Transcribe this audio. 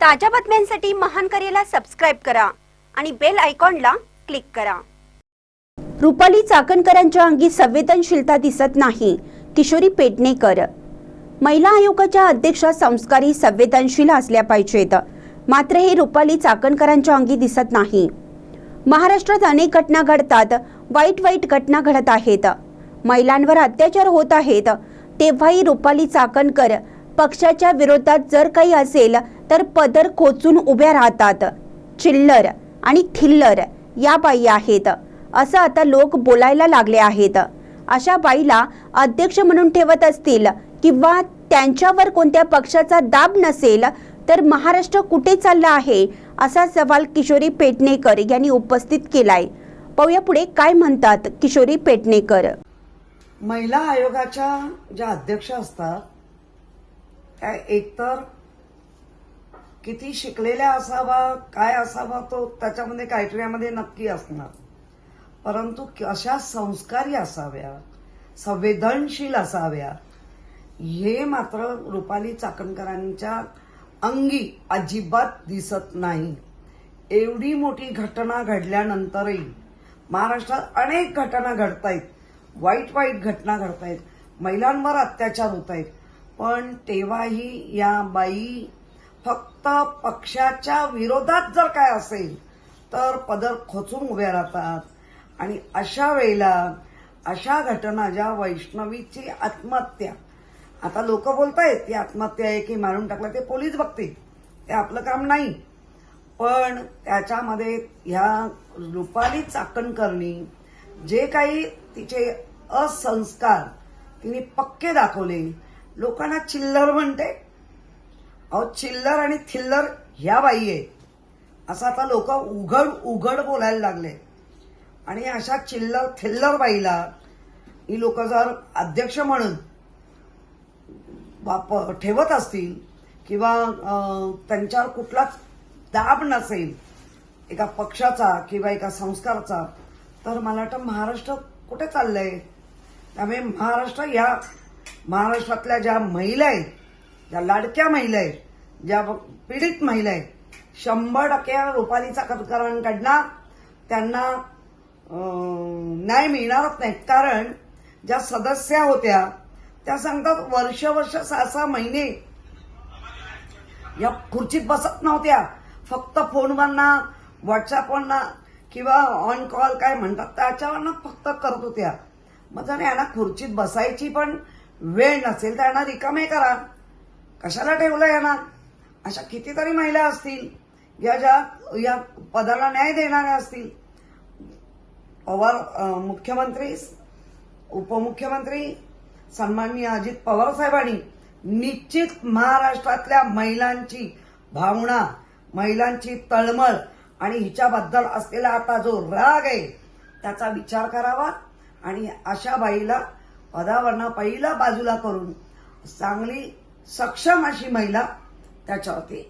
ताज्या बातम्यांसाठी महान करेला सबस्क्राईब करा आणि बेल आयकॉनला क्लिक करा. रुपाली चाकणकरांच्या अंगी संवेदनशीलता दिसत नाही किशोरी पेडणेकर. महिला आयोगाच्या अध्यक्षा संस्कारी संवेदनशील असल्या पाहिजेत मात्र हे रुपाली चाकणकरांच्या अंगी दिसत नाही. महाराष्ट्रात अनेक घटना घडतात वाईट वाईट घटना घडत आहेत. महिलांवर अत्याचार होत आहेत तेव्हाही रुपाली चाकणकर पक्षाच्या विरोधात जर काही असेल तर पदर खोचून उभ्या राहतात. चिल्लर आणि थिल्लर या बाई आहेत. असं आता लोक बोलायला लागले आहेत. अशा बाईला अध्यक्ष म्हणून ठेवत असतील किंवा त्यांच्यावर कोणत्या पक्षाचा दाब नसेल तर महाराष्ट्र कुठे चालला आहे असा सवाल किशोरी पेटणेकर यांनी उपस्थित केलाय. पाहूया पुढे काय म्हणतात किशोरी पेटणेकर. महिला आयोगाच्या ज्या अध्यक्ष असतात त्या एकतर किती शिकलेल्या असावा काय असावा तो त्याच्यामध्ये क्रायटेरियामध्ये नक्की असणार. परंतु अशा संस्कारी असाव्या संवेदनशील असाव्या हे मात्र रुपाली चाकणकरांच्या अंगी अजिबात दिसत नाही. एवढी मोठी घटना घडल्यानंतरही महाराष्ट्रात अनेक घटना घडतायत. वाईट वाईट घटना घडतायत. महिलांवर अत्याचार होत आहेत पण तेव्हाही या बाई फक्त पक्षाच्या विरोधात जर काय असेल तर पदर खोचून उभ्या राहतात. आणि अशा वेळेला अशा घटना ज्या वैष्णवीची आत्महत्या. आता लोक बोलतायत ती आत्महत्या आहे की मारून टाकलं ते पोलीस बघतील. ते आपलं काम नाही. पण त्याच्यामध्ये ह्या रुपाली चाकणकरणी जे काही तिचे असंस्कार तिने पक्के दाखवले. लोकांना चिल्लर म्हणते. अहो चिल्लर आणि थिल्लर ह्या बाई आहे असं आता लोक उघड उघड बोलायला लागले. आणि अशा चिल्लर थिल्लर बाईला ही लोक जर अध्यक्ष म्हणून वाप ठेवत असतील किंवा त्यांच्यावर कुठलाच दाब नसेल एका पक्षाचा किंवा एका संस्काराचा तर मला वाटतं महाराष्ट्र कुठे चाललंय? त्यामुळे महाराष्ट्र या महाराष्ट्रातल्या ज्या महिला आहेत ज्या लाडक्या महिला आहेत ज्या पीडित महिला आहेत शंभर टक्के रुपाली काढणार त्यांना न्याय मिळणारच नाही. कारण ज्या सदस्या होत्या त्या सांगतात वर्ष वर्ष सहा सहा महिने या खुर्चीत बसत नव्हत्या. फक्त फोनवरना व्हॉट्सअपवरना किंवा ऑन कॉल काय म्हणतात त्याच्यावरनं फक्त करत होत्या. मग जर यांना खुर्चीत बसायची पण वेळ नसेल तर यांना रिकामे करा. कशाला ठेवलं यांना? अशा कितीतरी महिला असतील या ज्या या पदाला न्याय देणाऱ्या असतील. पवार मुख्यमंत्री उपमुख्यमंत्री सन्माननीय अजित पवार साहेबांनी निश्चित महाराष्ट्रातल्या महिलांची भावना महिलांची तळमळ आणि हिच्याबद्दल असलेला आता जो राग आहे त्याचा विचार करावा आणि अशा बाईला पदावरनं पहिला बाजूला करून चांगली सक्षम अशी महिला त्याच्यावरती